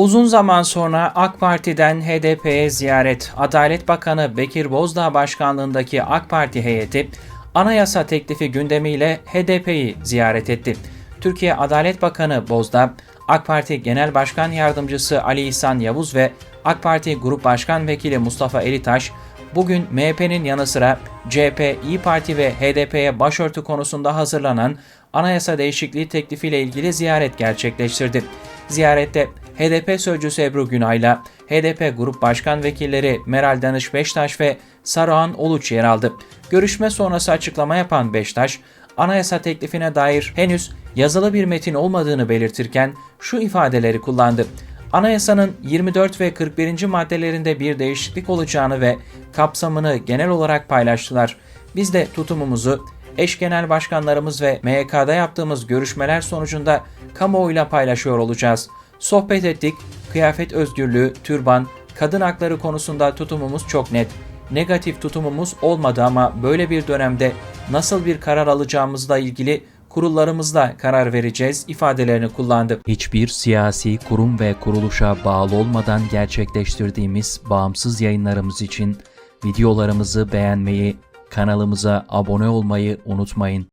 Uzun zaman sonra AK Parti'den HDP'ye ziyaret. Adalet Bakanı Bekir Bozdağ başkanlığındaki AK Parti heyeti anayasa teklifi gündemiyle HDP'yi ziyaret etti. Türkiye Adalet Bakanı Bozdağ, AK Parti Genel Başkan Yardımcısı Ali İhsan Yavuz ve AK Parti Grup Başkan Vekili Mustafa Elitaş, bugün MHP'nin yanı sıra CHP, İyi Parti ve HDP'ye başörtü konusunda hazırlanan anayasa değişikliği teklifiyle ilgili ziyaret gerçekleştirdi. Ziyarette HDP sözcüsü Ebru Günay'la HDP Grup Başkan Vekilleri Meral Danış Beştaş ve Saruhan Oluç yer aldı. Görüşme sonrası açıklama yapan Beştaş, anayasa teklifine dair henüz yazılı bir metin olmadığını belirtirken şu ifadeleri kullandı. Anayasanın 24 ve 41. maddelerinde bir değişiklik olacağını ve kapsamını genel olarak paylaştılar. Biz de tutumumuzu eş genel başkanlarımız ve MYK'da yaptığımız görüşmeler sonucunda kamuoyuyla paylaşıyor olacağız. Sohbet ettik, kıyafet özgürlüğü, türban, kadın hakları konusunda tutumumuz çok net. Negatif tutumumuz olmadı ama böyle bir dönemde nasıl bir karar alacağımızla ilgili kurullarımızla karar vereceğiz ifadelerini kullandı. Hiçbir siyasi kurum ve kuruluşa bağlı olmadan gerçekleştirdiğimiz bağımsız yayınlarımız için videolarımızı beğenmeyi, kanalımıza abone olmayı unutmayın.